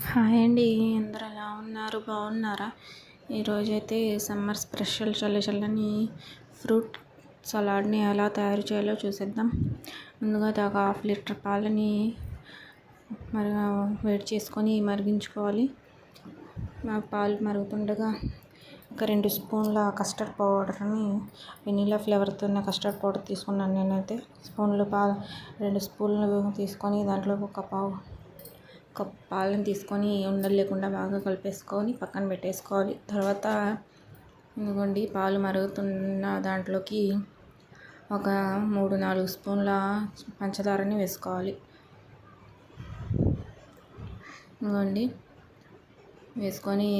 Hi అండి అందరూ ఎలా ఉన్నారు? బాగున్నారా? ఈరోజైతే సమ్మర్ స్పెషల్ చల్ల చల్లని ఫ్రూట్ సలాడ్ని ఎలా తయారు చేయాలో చూసేద్దాం. ముందుగా ఒక హాఫ్ లీటర్ పాలని మరి వేడి చేసుకొని మరిగించుకోవాలి. మా పాలు మరుగుతుండగా ఒక రెండు స్పూన్ల కస్టర్డ్ పౌడర్ని వెనీలా ఫ్లేవర్తో ఉన్న కస్టర్డ్ పౌడర్ తీసుకున్నాను నేనైతే. స్పూన్లు పా రెండు స్పూన్లు తీసుకొని దాంట్లో ఒక పావు పాలను తీసుకొని ఉండలు లేకుండా బాగా కలిపేసుకొని పక్కన పెట్టేసుకోవాలి. తర్వాత ఇదిగోండి పాలు మరుగుతున్న దాంట్లోకి ఒక మూడు నాలుగు స్పూన్ల పంచదారని వేసుకోవాలి. ఇదిగోండి వేసుకొని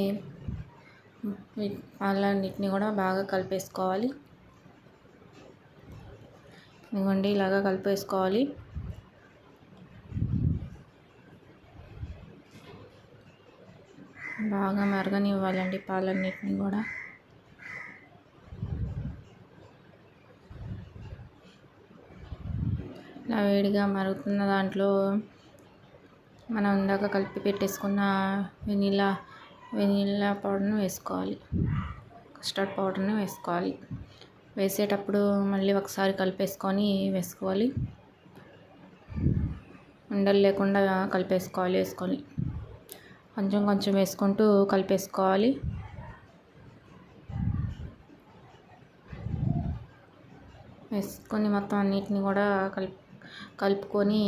పాలన్నిటిని కూడా బాగా కలిపేసుకోవాలి. ఇదిగోండి ఇలాగా కలిపేసుకోవాలి. బాగా మరగనివ్వాలండి పాలన్నిటిని కూడా. ఇలా వేడిగా మరుగుతున్న దాంట్లో మనం ఇందాక కలిపి పెట్టేసుకున్న వెనీలా వెనీలా పౌడర్ని వేసుకోవాలి. కస్టర్డ్ పౌడర్ని వేసుకోవాలి. వేసేటప్పుడు మళ్ళీ ఒకసారి కలిపేసుకొని వేసుకోవాలి. ఉండలు లేకుండా కలిపేసుకోవాలి వేసుకొని. కొంచెం కొంచెం వేసుకుంటూ కలిపేసుకోవాలి. వేసుకొని మొత్తం అన్నిటిని కూడా కలుపు కలుపుకొని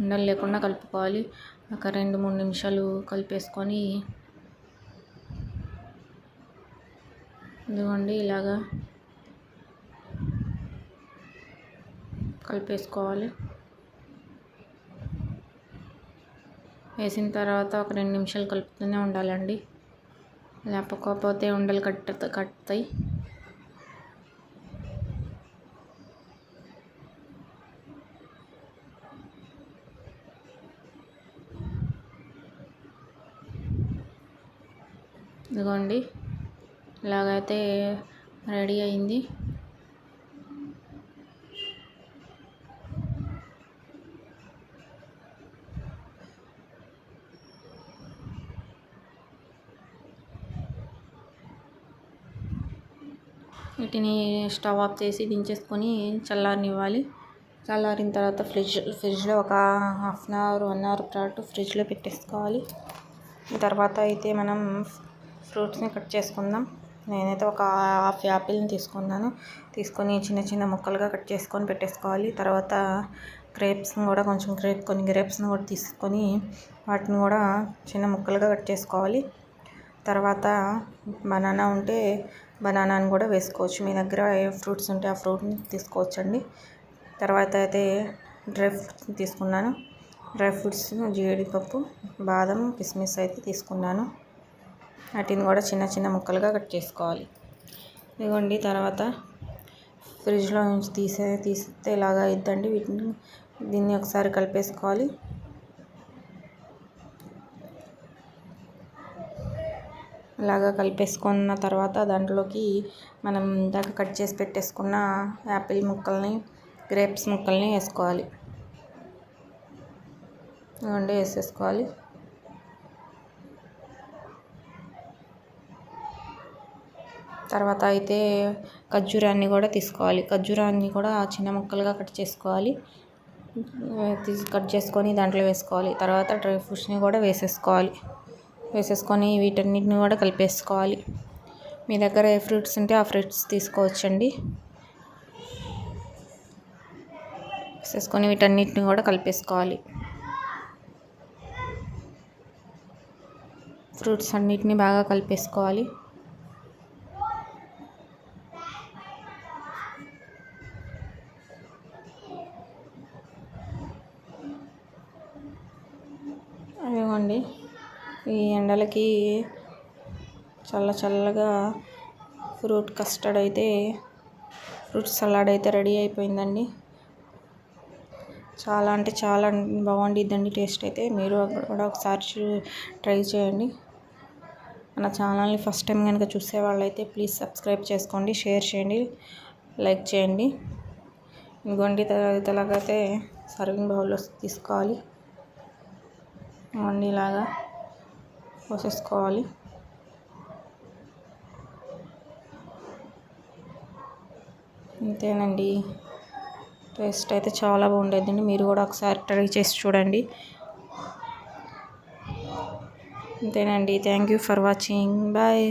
ఉండలు లేకుండా కలుపుకోవాలి. ఒక రెండు మూడు నిమిషాలు కలిపేసుకొని ఇదిగోండి ఇలాగా కలిపేసుకోవాలి. వేసిన తర్వాత ఒక రెండు నిమిషాలు కలుపుతూనే ఉండాలండి. లేకపోతే ఉండలు కట్ట కట్టుతాయి. ఇదిగోండి. ఇలాగైతే రెడీ అయింది. వీటిని స్టవ్ ఆఫ్ చేసి దించేసుకొని చల్లారనివ్వాలి. చల్లారిన తర్వాత ఫ్రిడ్జ్ ఫ్రిడ్జ్లో ఒక half an hour one hour పాటు ఫ్రిడ్జ్లో పెట్టేసుకోవాలి. తర్వాత అయితే మనం ఫ్రూట్స్ని కట్ చేసుకుందాం. నేనైతే ఒక హాఫ్ యాపిల్ని తీసుకున్నాను. తీసుకొని చిన్న చిన్న ముక్కలుగా కట్ చేసుకొని పెట్టేసుకోవాలి. తర్వాత గ్రేప్స్ని కూడా కొంచెం గ్రేప్ కొన్ని గ్రేప్స్ని కూడా తీసుకొని వాటిని కూడా చిన్న ముక్కలుగా కట్ చేసుకోవాలి. తర్వాత బనానా ఉంటే బనానాని కూడా వేసుకోవచ్చు. మీ దగ్గర ఏ ఫ్రూట్స్ ఉంటే ఆ ఫ్రూట్ని తీసుకోవచ్చండి. తర్వాత అయితే డ్రై ఫ్రూట్స్ తీసుకున్నాను. డ్రై ఫ్రూట్స్ జీడిపప్పు బాదం కిస్మిస్ అయితే తీసుకున్నాను. వాటిని కూడా చిన్న చిన్న ముక్కలుగా కట్ చేసుకోవాలి. ఇదిగోండి తర్వాత ఫ్రిడ్జ్లో నుంచి తీసే తీస్తే ఇలాగా ఇద్దండి వీటిని దీన్ని ఒకసారి కలిపేసుకోవాలి. ఇలాగా కలిపేసుకున్న తర్వాత దాంట్లోకి మనం ఇందాక కట్ చేసి పెట్టేసుకున్న యాపిల్ ముక్కల్ని గ్రేప్స్ ముక్కల్ని వేసుకోవాలి. ఇవ్వండి వేసేసుకోవాలి. తర్వాత అయితే ఖర్జూరాన్ని కూడా తీసుకోవాలి. ఖర్జూరాన్ని కూడా చిన్న ముక్కలుగా కట్ చేసుకోవాలి. తీసి కట్ చేసుకొని దాంట్లో వేసుకోవాలి. తర్వాత డ్రై ఫ్రూట్స్ని కూడా వేసేసుకోవాలి. వేసేసుకొని వీటన్నిటిని కూడా కలిపేసుకోవాలి. మీ దగ్గర ఏ ఫ్రూట్స్ ఉంటే ఆ ఫ్రూట్స్ తీసుకోవచ్చండి. వేసేసుకొని వీటన్నిటిని కూడా కలిపేసుకోవాలి. ఫ్రూట్స్ అన్నిటిని బాగా కలిపేసుకోవాలి. అదేమండి ఈ ఎండలకి చల్ల చల్లగా ఫ్రూట్ కస్టర్డ్ అయితే ఫ్రూట్ సలాడ్ అయితే రెడీ అయిపోయిందండి. చాలా అంటే చాలా బాగుండిద్దండి టేస్ట్ అయితే. మీరు కూడా ఒకసారి ట్రై చేయండి. మన ఛానల్ని ఫస్ట్ టైం కనుక చూసే వాళ్ళైతే ప్లీజ్ సబ్స్క్రైబ్ చేసుకోండి షేర్ చేయండి లైక్ చేయండి. ఇంకొండి ఇలాగైతే సర్వింగ్ బౌల్లో తీసుకోవాలి. ఇలాగా. పోసేసుకోవాలి అంతేనండి టేస్ట్ అయితే చాలా బాగుండేదండి. మీరు కూడా ఒకసారి ట్రై చేసి చూడండి. అంతేనండి thank you for watching. Bye.